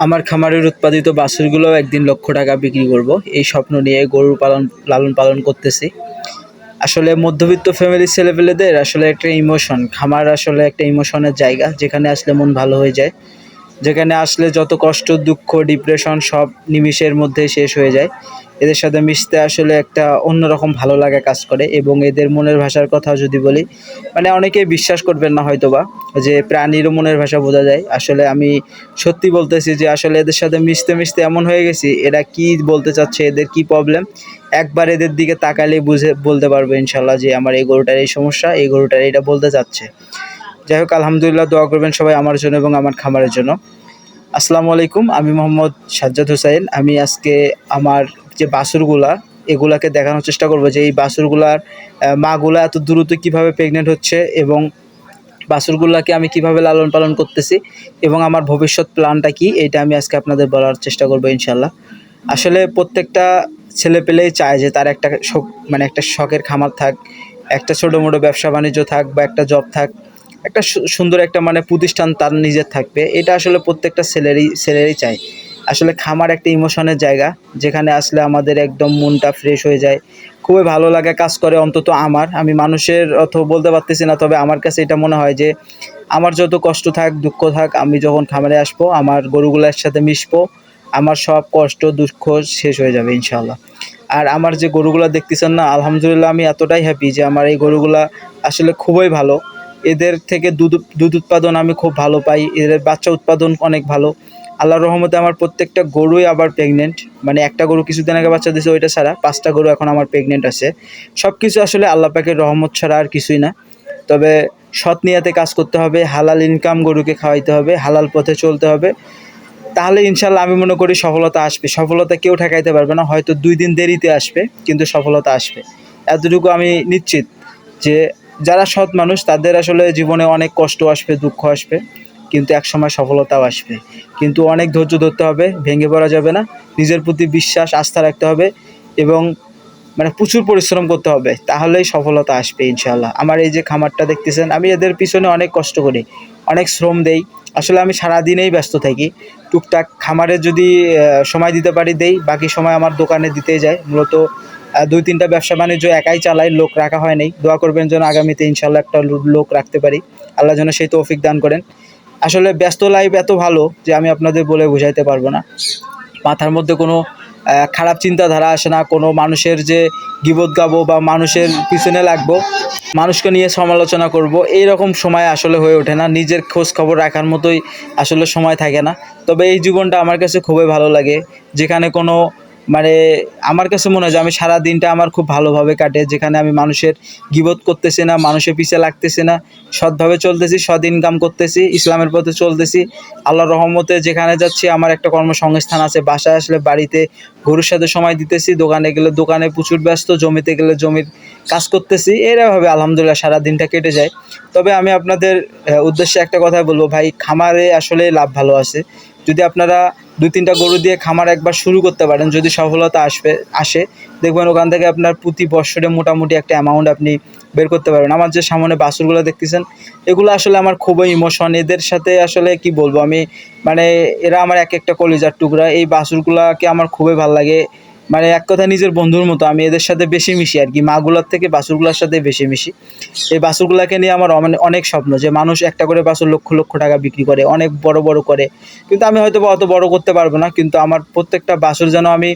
আমার খামারের উৎপাদিত বাছুরগুলো একদিন লক্ষ টাকা বিক্রি করব। এই স্বপ্ন নিয়ে গরু পালন, লালন পালন করতেছি। আসলে মধ্যবিত্ত ফ্যামিলির ছেলেপেলেদের আসলে একটা ইমোশন খামার আসলে একটা ইমোশনের জায়গা, যেখানে আসলে মন ভালো হয়ে যায়। যেখানে আসলে যত কষ্ট, দুঃখ ডিপ্রেশন সব নিমিষের মধ্যে শেষ হয়ে যায়। এদের সাথে মিশতে আসলে একটা অন্যরকম ভালো লাগা কাজ করে এবং এদের মনের ভাষার কথা যদি বলি মানে অনেকেই বিশ্বাস করবেন না হয়তোবা যে প্রাণীরও মনের ভাষা বোঝা যায়। আসলে আমি সত্যি বলতেছি যে আসলে এদের সাথে মিশতে মিশতে এমন হয়ে গেছি, এরা কি বলতে চাচ্ছে, এদের কি প্রবলেম একবার এদের দিকে তাকালে বুঝে, বলতে পারব ইনশাল্লাহ যে আমার এই গরুটার এই সমস্যা, এই গরুটার এটা বলতে চাচ্ছে। যাই হোক আলহামদুলিল্লাহ দোয়া করবেন সবাই আমার জন্য এবং আমার খামারের জন্য। আসসালামু আলাইকুম আমি মোহাম্মদ সাজ্জাদ হুসাইন। আমি আজকে আমার যে বাসুরগুলা এগুলাকে দেখানোর চেষ্টা করব যে এই বাছুরগুলার আহ, মাগুলা এত দ্রুত কীভাবে প্রেগনেন্ট হচ্ছে এবং বাছুরগুলাকে আমি কীভাবে লালন পালন করতেছি এবং আমার ভবিষ্যৎ প্ল্যানটা কি এটা আমি আজকে আপনাদের বলার চেষ্টা করব ইনশাল্লাহ আসলে প্রত্যেকটা ছেলে পেলেই চায় যে তার একটা শখ মানে একটা শখের খামার থাক একটা ছোটো মোটো ব্যবসা বাণিজ্য থাক বা একটা জব থাক। একটা সুন্দর একটা মানে প্রতিষ্ঠান তার নিজের থাকবে। এটা আসলে প্রত্যেকটা ছেলেরই ছেলেরই চাই। আসলে খামার একটা ইমোশনের জায়গা, যেখানে আসলে আমাদের একদম মনটা ফ্রেশ হয়ে যায়। খুবই ভালো লাগে কাজ করে অন্তত আমার। আমি মানুষের অত বলতে পারতেছি না, তবে আমার কাছে এটা মনে হয় যে, আমার যত কষ্ট থাক, দুঃখ থাক, আমি যখন খামারে আসব, আমার গরুগুলোর সাথে মিশবো, আমার সব কষ্ট, দুঃখ শেষ হয়ে যাবে ইনশাল্লাহ আর আমার যে গরুগুলো দেখতেছেন না, আলহামদুলিল্লাহ আমি এতটাই হ্যাপি যে আমার এই গরুগুলা আসলে খুবই ভালো। এদের থেকে দুধ দুধ উৎপাদন আমি খুব ভালো পাই। এদের বাচ্চা উৎপাদন অনেক ভালো। আল্লাহর রহমতে আমার প্রত্যেকটা গরুই আবার প্রেগনেন্ট মানে একটা গরু কিছুদিন আগে বাচ্চা দিয়েছে ওইটা ছাড়া, পাঁচটা গরু এখন আমার প্রেগনেন্ট আছে। সব কিছু আসলে আল্লাহ পাকের রহমত ছাড়া আর কিছুই না। তবে সৎ নিয়াতে কাজ করতে হবে, হালাল ইনকাম গরুকে খাওয়াইতে হবে, হালাল পথে চলতে হবে। তাহলে ইনশাল্লাহ আমি মনে করি সফলতা আসবে। সফলতা কেউ ঠেকাইতে পারবে না, হয়তো দুই দিন দেরিতে আসবে, কিন্তু সফলতা আসবে। এতটুকু আমি নিশ্চিত যে যারা সৎ মানুষ, তাদের আসলে জীবনে অনেক কষ্ট আসবে, দুঃখ আসবে, কিন্তু একসময় সফলতাও আসবে। কিন্তু অনেক ধৈর্য ধরতে হবে, ভেঙে পড়া যাবে না, নিজের প্রতি বিশ্বাস, আস্থা রাখতে হবে এবং মানে প্রচুর পরিশ্রম করতে হবে, তাহলেই সফলতা আসবে ইনশাল্লাহ আমার এই যে খামারটা দেখতেছেন, আমি এদের পিছনে অনেক কষ্ট করি, অনেক শ্রম দেই। আসলে আমি সারাদিনেই ব্যস্ত থাকি, টুকটাক খামারে যদি সময় দিতে পারি দেই, বাকি সময় আমার দোকানে দিতেই যায়। মূলত দুই তিনটা ব্যবসা বাণিজ্য একাই চালাই লোক রাখা হয় নাই দোয়া করবেন যেন আগামীতে ইনশাল্লাহ একটা লোক রাখতে পারি। আল্লাহ যেন সেই তৌফিক দান করেন। আসলে ব্যস্ত লাইফ এত ভালো যে আমি আপনাদের বলে বোঝাইতে পারব না। মাথার মধ্যে কোনো খারাপ চিন্তাধারা আসে না। কোনো মানুষের যে গিবত গাবো বা মানুষের পিছনে লাগবো, মানুষকে নিয়ে সমালোচনা করব এই রকম সময় আসলে হয়ে ওঠে না। নিজের খোঁজ খবর রাখার মতোই আসলে সময় থাকে না। তবে এই জীবনটা আমার কাছে খুবই ভালো লাগে। যেখানে কোনো মানে আমার কাছে মনে হয় যে আমি সারা দিনটা আমার খুব ভালোভাবে কাটে, যেখানে আমি মানুষের গিবোধ করতেছি না, মানুষের পিছে লাগতেছি না, সৎভাবে চলতেছি, সৎ ইনকাম করতেছি, ইসলামের পথে চলতেছি আল্লাহ রহমতে যেখানে যাচ্ছি, আমার একটা কর্মসংস্থান আছে, বাসায় আসলে বাড়িতে গরুর সাথে সময় দিতেছি, দোকানে গেলে দোকানে প্রচুর ব্যস্ত, জমিতে গেলে জমির কাজ করতেছি এরভাবে আলহামদুলিল্লাহ সারা দিনটা কেটে যায়। তবে আমি আপনাদের উদ্দেশ্যে একটা কথা বলব, ভাই, খামারে আসলে লাভ ভালো আছে। যদি আপনারা দুই তিনটা গরু দিয়ে খামার একবার শুরু করতে পারেন, যদি সফলতা আসবে, আসে, দেখবেন ওখান থেকে আপনার প্রতি বছরে মোটামুটি একটা অ্যামাউন্ট আপনি বের করতে পারবেন। আমার যে সামনে বাসুরগুলো দেখতেছেন, এগুলো আসলে আমার খুবই ইমোশন এদের সাথে আসলে কি বলব, আমি মানে এরা আমার এক একটা কলিজার টুকরা, এই বাসুরগুলাকে আমার খুবই ভালো লাগে। মানে এক কথা নিজের বন্ধুর মতো, আমি এদের সাথে বেশি মিশি আর কি, মাগুলার থেকে বাছুরগুলোর সাথে বেশি মিশি। এই বাছুরগুলাকে নিয়ে আমার অনে- অনেক স্বপ্ন যে মানুষ একটা করে বাছুর লক্ষ লক্ষ টাকা বিক্রি করে, অনেক বড় বড় করে। কিন্তু আমি হয়তো অত বড় করতে পারব না, কিন্তু আমার প্রত্যেকটা বাছুর যেন আমি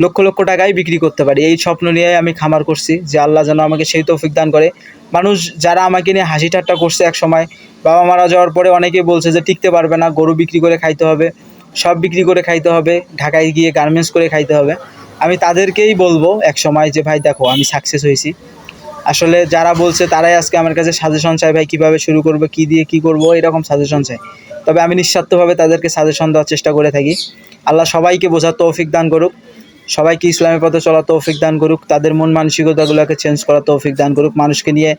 লক্ষ লক্ষ টাকায় বিক্রি করতে পারি। এই স্বপ্ন নিয়ে আমি খামার করছি যে আল্লাহ যেন আমাকে সেই তৌফিক দান করে। মানুষ যারা আমাকে নিয়ে হাসি ঠাট্টা করছে এক সময় বাবা মারা যাওয়ার পরে অনেকেই বলছে যে টিকতে পারবে না, গরু বিক্রি করে খাইতে হবে। সব বিক্রি করে খাইতে হবে, ঢাকায় গিয়ে গার্মেন্টস করে খাইতে হবে। আমি তাদেরকেই বলব এক সময় যে, ভাই, দেখো, আমি সাকসেস হয়েছি। আসলে যারা বলছে, তারাই আজকে আমার কাছে সাজেশন চাই ভাই, কীভাবে শুরু করব, কী দিয়ে কী করব? এরকম সাজেশন চাই তবে আমি নিঃস্বার্থভাবে তাদেরকে সাজেশন দেওয়ার চেষ্টা করে থাকি। আল্লাহ সবাইকে বোঝার তৌফিক দান করুক। সবাইকে ইসলামের পথে চলা তৌফিক দান করুক। তাদের মন মানসিকতাগুলোকে চেঞ্জ করা তৌফিক দান করুক। মানুষকে নিয়ে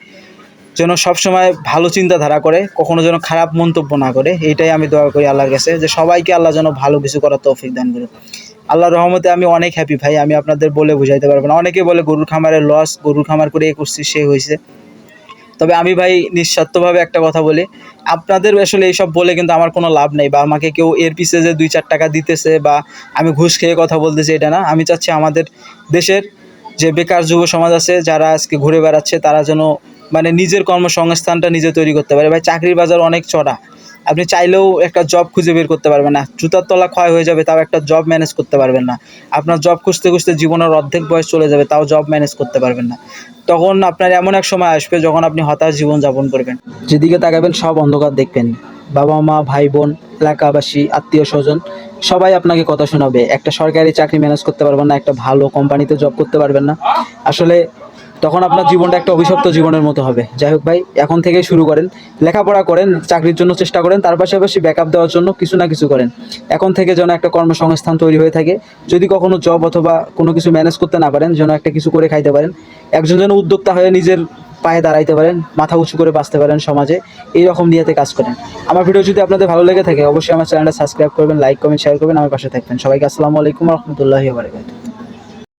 যেন সবসময় ভালো চিন্তাধারা করে, কখনো যেন খারাপ মন্তব্য না করে, এইটাই আমি দোয়া করি আল্লাহর কাছে যে সবাইকে আল্লাহ যেন ভালো কিছু করার তৌফিক দান করুক। আল্লাহর রহমতে আমি অনেক হ্যাপি ভাই, আমি আপনাদের বলে বুঝাইতে পারব না। অনেকে বলে গরুর খামারের লস গরুর খামার করে এ করছি, সে হয়েছে তবে আমি ভাই নিঃস্বার্থভাবে একটা কথা বলি, আপনাদের আসলে এইসব বলে কিন্তু আমার কোনো লাভ নেই বা আমাকে কেউ এর পিছে যে দুই চার টাকা দিতেছে বা আমি ঘুষ খেয়ে কথা বলতেছি, এটা না। আমি চাচ্ছি আমাদের দেশের যে বেকার যুব সমাজ আছে, যারা আজকে ঘুরে বেড়াচ্ছে, তারা যেন মানে নিজের কর্মসংস্থানটা নিজে তৈরি করতে পারে। ভাই, চাকরির বাজার অনেক চড়া। আপনি চাইলেও একটা জব খুঁজে বের করতে পারবেন না। জুতার তলা ক্ষয় হয়ে যাবে, তাও একটা জব ম্যানেজ করতে পারবেন না। আপনার জব খুঁজতে খুঁজতে জীবনের অর্ধেক বয়স চলে যাবে, তাও জব ম্যানেজ করতে পারবেন না। তখন আপনার এমন এক সময় আসবে যখন আপনি হতাশ জীবন যাপন করবেন। যেদিকে তাকাবেন, সব অন্ধকার দেখবেন। বাবা মা, ভাই বোন, এলাকাবাসী, আত্মীয় স্বজন, সবাই আপনাকে কথা শোনাবে। একটা সরকারি চাকরি ম্যানেজ করতে পারবেন না, একটা ভালো কোম্পানিতে জব করতে পারবেন না। আসলে তখন আপনার জীবনটা একটা অভিশপ্ত জীবনের মতো হবে। যাই হোক ভাই, এখন থেকে শুরু করেন। লেখাপড়া করেন, চাকরির জন্য চেষ্টা করেন, তার পাশাপাশি ব্যাকআপ দেওয়ার জন্য কিছু না কিছু করেন। এখন থেকে যেন একটা কর্মসংস্থান তৈরি হয়ে থাকে। যদি কখনো জব অথবা কোনো কিছু ম্যানেজ করতে না পারেন, যেন একটা কিছু করে খাইতে পারেন। একজন যেন উদ্যোক্তা হয়ে নিজের পায়ে দাঁড়াইতে পারেন, মাথা উঁচু করে বাঁচতে পারেন সমাজে, এই রকম নিয়েতে কাজ করেন। আমার ভিডিও যদি আপনাদের ভালো লেগে থাকে, অবশ্যই আমার চ্যানেলটা সাবস্ক্রাইব করবেন লাইক কমেন্ট শেয়ার করবেন, আমার পাশে থাকবেন। সবাইকে আসসালামু আলাইকুম রহমতুল্লাহি বারকাতুহু।